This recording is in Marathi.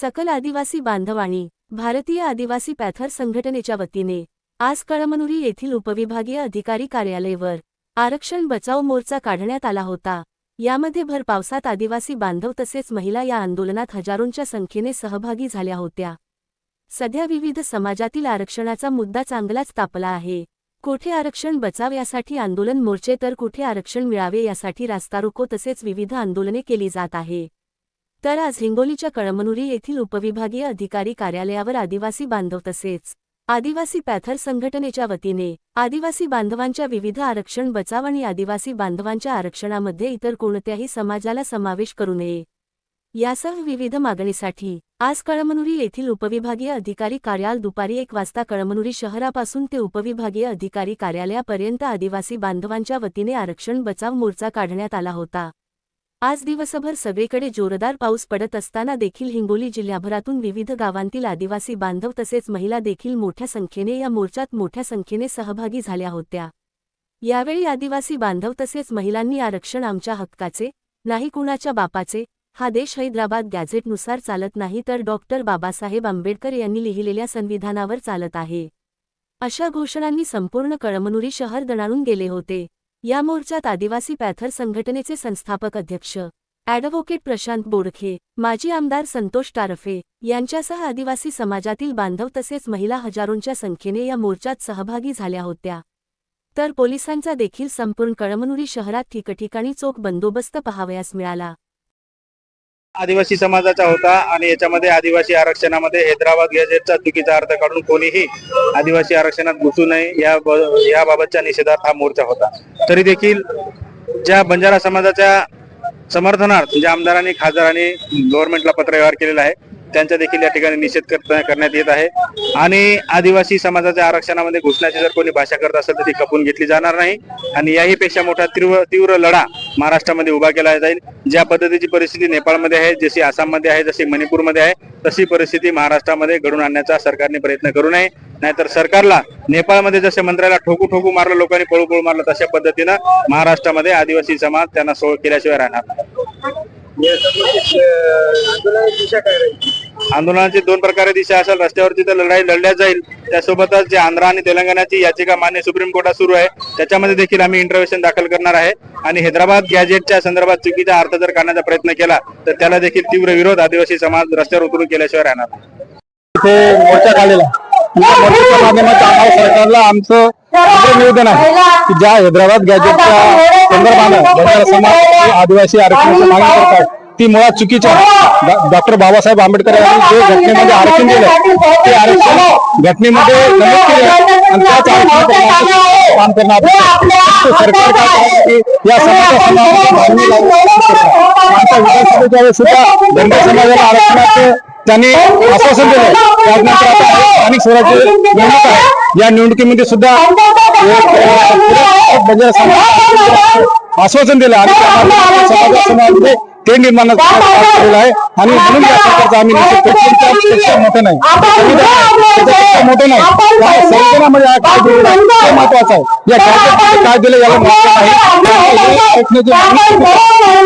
सकल आदिवासी बांधवाणी भारतीय आदिवासी पॅथर संघटनेच्या वतीने आज कळमनुरी येथील उपविभागीय अधिकारी कार्यालयावर आरक्षण बचाव मोर्चा काढण्यात आला होता. यामध्ये भर पावसात आदिवासी बांधव तसेच महिला या आंदोलनात हजारोंच्या संख्येने सहभागी झाल्या होत्या. सध्या विविध समाजातील आरक्षणाचा मुद्दा चांगलाच तापला आहे. कोठे आरक्षण बचाव यासाठी आंदोलन मोर्चे तर कुठे आरक्षण मिळावे यासाठी रास्तारोको तसेच विविध आंदोलने केली जात आहे. तर आज हिंगोलीच्या कळमनुरी येथील उपविभागीय अधिकारी कार्यालयावर आदिवासी बांधव तसेच आदिवासी पॅथर संघटनेच्या वतीने आदिवासी बांधवांच्या विविध आरक्षण बचाव आणि आदिवासी बांधवांच्या आरक्षणामध्ये इतर कोणत्याही समाजाला समावेश करू नये. यासह विविध मागणीसाठी आज कळमनुरी येथील उपविभागीय अधिकारी कार्यालय दुपारी एक वाजता कळमनुरी शहरापासून ते उपविभागीय अधिकारी कार्यालयापर्यंत आदिवासी बांधवांच्या वतीने आरक्षण बचाव मोर्चा काढण्यात आला होता. आज दिवसभर सगळीकडे जोरदार पाऊस पडत असताना देखील हिंगोली जिल्ह्याभरातून विविध गावांतील आदिवासी बांधव तसेच महिला देखील मोठ्या संख्येने या मोर्चात मोठ्या संख्येने सहभागी झाल्या होत्या. यावेळी आदिवासी बांधव तसेच महिलांनी आरक्षण आमच्या हक्काचे नाही कुणाच्या बापाचे हा देश हैदराबाद गॅझेटनुसार चालत नाही तर डॉक्टर बाबासाहेब आंबेडकर यांनी लिहिलेल्या संविधानावर चालत आहे. अशा घोषणांनी संपूर्ण कळमनुरी शहर दणाणून गेले होते. या मोर्चात आदिवासी पॅथर संघटनेचे संस्थापक अध्यक्ष ॲडव्होकेट प्रशांत बोडखे माजी आमदार संतोष टारफे यांच्यासह आदिवासी समाजातील बांधव तसेच महिला हजारोंच्या संख्येने या मोर्चात सहभागी झाल्या होत्या. तर पोलिसांचा देखील संपूर्ण कळमनुरी शहरात ठिकठिकाणी चोख बंदोबस्त पहावयास मिळाला. आदिवासी समाजाचा होता आणि याच्यामध्ये आदिवासी आरक्षणामध्ये हैदराबाद गॅजेटचा चुकीचा अर्थ काढून कोणीही आदिवासी आरक्षणात घुसू नये या याबाबतच्या निषेधार्थ हा मोर्चा होता. तरी देखील ज्या बंजारा समाजाच्या समर्थनार्थ ज्या आमदारांनी खासदारांनी गव्हर्नमेंटला पत्रव्यवहार केलेला आहे त्यांचा देखील या ठिकाणी निषेध करण्यात येत आहे. आणि आदिवासी समाजाच्या आरक्षणामध्ये घुसण्याची जर कोणी भाषा करत असेल तर ती खपून घेतली जाणार नाही. आणि याही पेक्षा मोठा तीव्र तीव्र लढा महाराष्ट्रामध्ये उभा केला जाईल. ज्या पद्धतीची परिस्थिती नेपाळमध्ये आहे जशी आसाममध्ये आहे जशी मणिपूरमध्ये आहे तशी परिस्थिती महाराष्ट्रामध्ये घडून आणण्याचा सरकारने प्रयत्न करू नये. नाहीतर सरकारला नेपाळमध्ये जसे मंत्र्याला ठोकू ठोकू मारलं लोकांनी पळू पळू मारलं तशा पद्धतीनं महाराष्ट्रामध्ये आदिवासी समाज त्यांना सोय केल्याशिवाय राहणार आंदोलनाची दोन प्रकारे दिशा असेल रस्त्यावरती तर लढाई लढल्या जाईल. त्यासोबतच जे आंध्र आणि तेलंगणाची याचिका मान्य सुप्रीम कोर्टात सुरू आहे त्याच्यामध्ये देखील आम्ही इंटरव्हेन्शन दाखल करणार आहे. आणि हैदराबाद गॅजेटच्या संदर्भात चुकीचा अर्थ जर काढण्याचा प्रयत्न केला तर त्याला देखील तीव्र विरोध आदिवासी समाज रस्त्यावर उतरून केल्याशिवाय राहणार नाही. इथे मोर्चा काढलेला या मोर्चाच्या माध्यमातून आम्हाला सरकारला आमचं निवेदन आहे की ज्या हैदराबाद गॅजेटच्या संदर्भानं समाज आदिवासी आरक्षणाची मागणी करतात ती मुळात चुकीची आहे डॉक्टर बाबासाहेब आंबेडकर यांनी जे घटनेमध्ये आरक्षण दिलं ते आरक्षण घटनेमध्ये नमूद केलं आणि त्याच आरक्षणाचं काम करणं अपेक्षित आहे. सरकार काय करतं की या समाजाच्या विधानसभेच्या वेळेस सुद्धा धनगर समाजाला आरक्षणाचं त्यांनी आश्वासन दिलं. त्यानंतर आता स्थानिक स्वराज्य निवडणूक आहे. या निवडणुकीमध्ये सुद्धा आश्वासन दिलं. आणि त्या माध्यमातून समाजा समाजामध्ये ते निर्माण केलेलं आहे. आणि म्हणून या सरकारचा आम्ही मोठं नाही. आहे, त्याच्यापेक्षा मोठं नाही. या संविधानामध्ये काय दिलेला आहे? ते महत्वाचं आहे. या कायद्यामध्ये काय दिलं याला महत्त्व नाही